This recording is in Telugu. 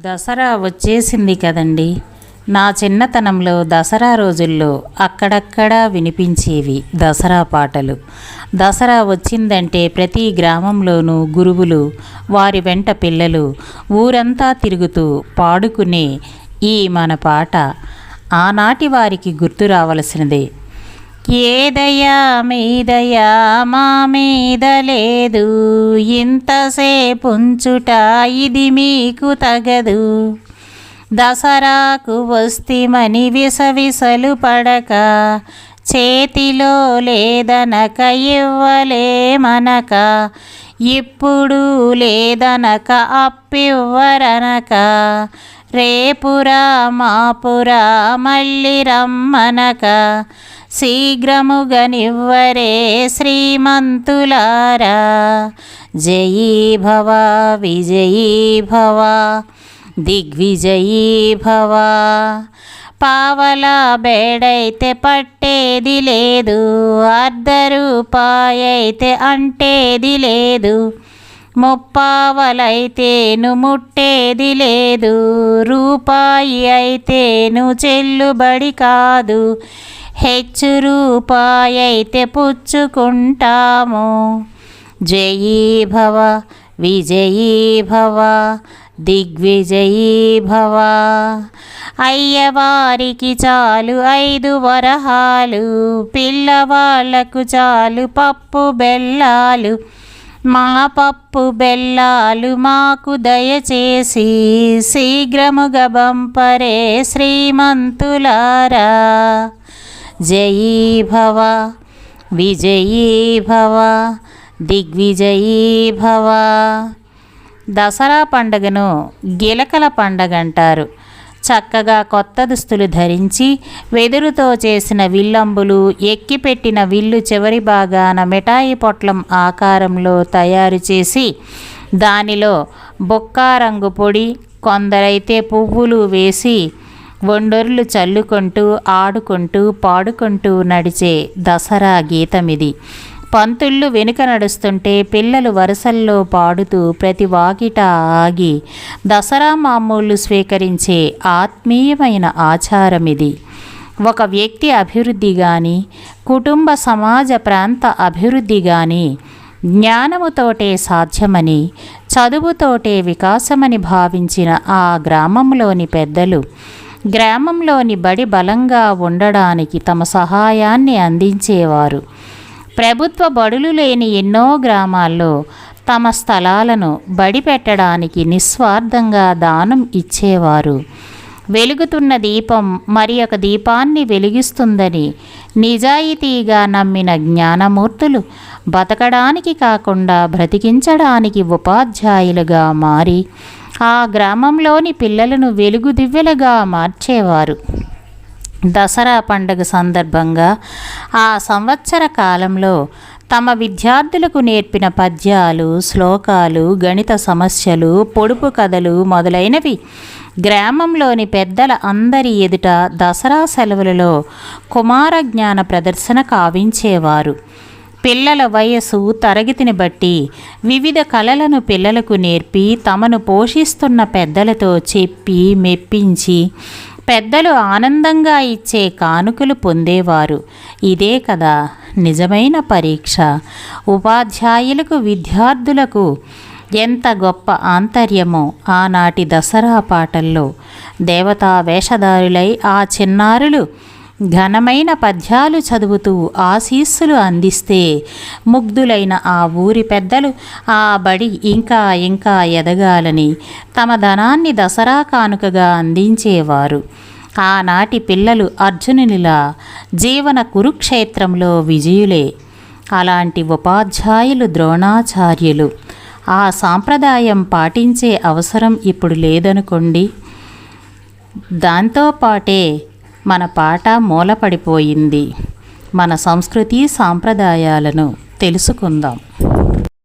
దసరా వచ్చేసింది కదండి. నా చిన్నతనంలో దసరా రోజుల్లో అక్కడక్కడా వినిపించేవి దసరా పాటలు. దసరా వచ్చిందంటే ప్రతి గ్రామంలోనూ గురువులు వారి వెంట పిల్లలు ఊరంతా తిరుగుతూ పాడుకునే ఈ మన పాట. ఆనాటి వారికి గుర్తు రావలసినదే ఏదయ్యా మీదయా మా మీద లేదు. ఇంతసేపు ఉంచుట ఇది మీకు తగదు. దసరాకు వస్తిమని విసవిసలు పడక. చేతిలో లేదనక ఇవ్వలేమనక. ఇప్పుడు లేదనక అప్పివ్వరనక. రేపురా మాపురా మళ్ళీ రమ్మనక. శీఘ్రముగనివ్వరే శ్రీమంతులారా. జయీ భవ విజయీ భవ దిగ్విజయీ భవ. పావలా బేడైతే పట్టేది లేదు అర్ధ రూపాయైతే అంటేది లేదు ముప్పావలైతేను ముట్టేది లేదు రూపాయి అయితేను చెల్లుబడి కాదు హెచ్చు రూపాయైతే అయితే పుచ్చుకుంటాము. జయీ భవ విజయీ భవ దిగ్విజయీ భవ. అయ్యవారికి చాలు ఐదు వరహాలు పిల్లవాళ్ళకు చాలు పప్పు బెల్లాలు. మా పప్పు బెల్లాలు మాకు దయచేసి శీఘ్రముగా బంపరే శ్రీమంతులారా. జయీ భవ విజయీ భవ దిగ్విజయీ భవ. దసరా పండుగను గిలకల పండగ అంటారు చక్కగా కొత్త దుస్తులు ధరించి వెదురుతో చేసిన విల్లంబులు ఎక్కిపెట్టిన విల్లు చివరి భాగాన మిఠాయి పొట్లం ఆకారంలో తయారు చేసి దానిలో బొక్కారంగు పొడి కొందరైతే పువ్వులు వేసి వండర్లు చల్లుకుంటూ ఆడుకుంటూ పాడుకుంటూ నడిచే దసరా గీతమిది. పంతుళ్ళు వెనుక నడుస్తుంటే పిల్లలు వరుసల్లో పాడుతూ ప్రతి వాకిట ఆగి దసరా మామూళ్ళు స్వీకరించే ఆత్మీయమైన ఆచారం ఇది ఒక వ్యక్తి అభివృద్ధి కానీ కుటుంబ సమాజ ప్రాంత అభివృద్ధి కానీ జ్ఞానముతోటే సాధ్యమని చదువుతోటే వికాసమని భావించిన ఆ గ్రామంలోని పెద్దలు గ్రామంలోని బడి బలంగా ఉండడానికి తమ సహాయాన్ని అందించేవారు. ప్రభుత్వ బడులు లేని ఎన్నో గ్రామాల్లో తమ స్థలాలను బడి పెట్టడానికి నిస్వార్థంగా దానం ఇచ్చేవారు. వెలుగుతున్న దీపం మరి ఒక దీపాన్ని వెలిగిస్తుందని నిజాయితీగా నమ్మిన జ్ఞానమూర్తులు బతకడానికి కాకుండా బ్రతికించడానికి ఉపాధ్యాయులుగా మారి ఆ గ్రామంలోని పిల్లలను వెలుగు దివ్వెలుగా మార్చేవారు. దసరా పండుగ సందర్భంగా ఆ సంవత్సర కాలంలో తమ విద్యార్థులకు నేర్పిన పద్యాలు శ్లోకాలు గణిత సమస్యలు పొడుపు కథలు మొదలైనవి గ్రామంలోని పెద్దల అందరి ఎదుట దసరా సెలవులలో కుమార జ్ఞాన ప్రదర్శన కావించేవారు. పిల్లల వయసు తరగతిని బట్టి వివిధ కళలను పిల్లలకు నేర్పి తమను పోషిస్తున్న పెద్దలతో చెప్పి మెప్పించి పెద్దలు ఆనందంగా ఇచ్చే కానుకలు పొందేవారు. ఇదే కదా నిజమైన పరీక్ష. ఉపాధ్యాయులకు విద్యార్థులకు ఎంత గొప్ప ఆంతర్యమో ఆనాటి దసరా పాటల్లో. దేవతా వేషధారులై ఆ చిన్నారులు ఘనమైన పద్యాలు చదువుతూ ఆశీస్సులు అందిస్తే ముగ్ధులైన ఆ ఊరి పెద్దలు ఆ బడి ఇంకా ఇంకా ఎదగాలని తమ ధనాన్ని దసరా కానుకగా అందించేవారు. ఆనాటి పిల్లలు అర్జునునిలా జీవన కురుక్షేత్రంలో విజయులే. అలాంటి ఉపాధ్యాయులు ద్రోణాచార్యులు. ఆ సాంప్రదాయం పాటించే అవసరం ఇప్పుడు లేదనుకోండి. దాంతోపాటే మన పాట మూలపడిపోయింది. మన సంస్కృతి సాంప్రదాయాలను తెలుసుకుందాం.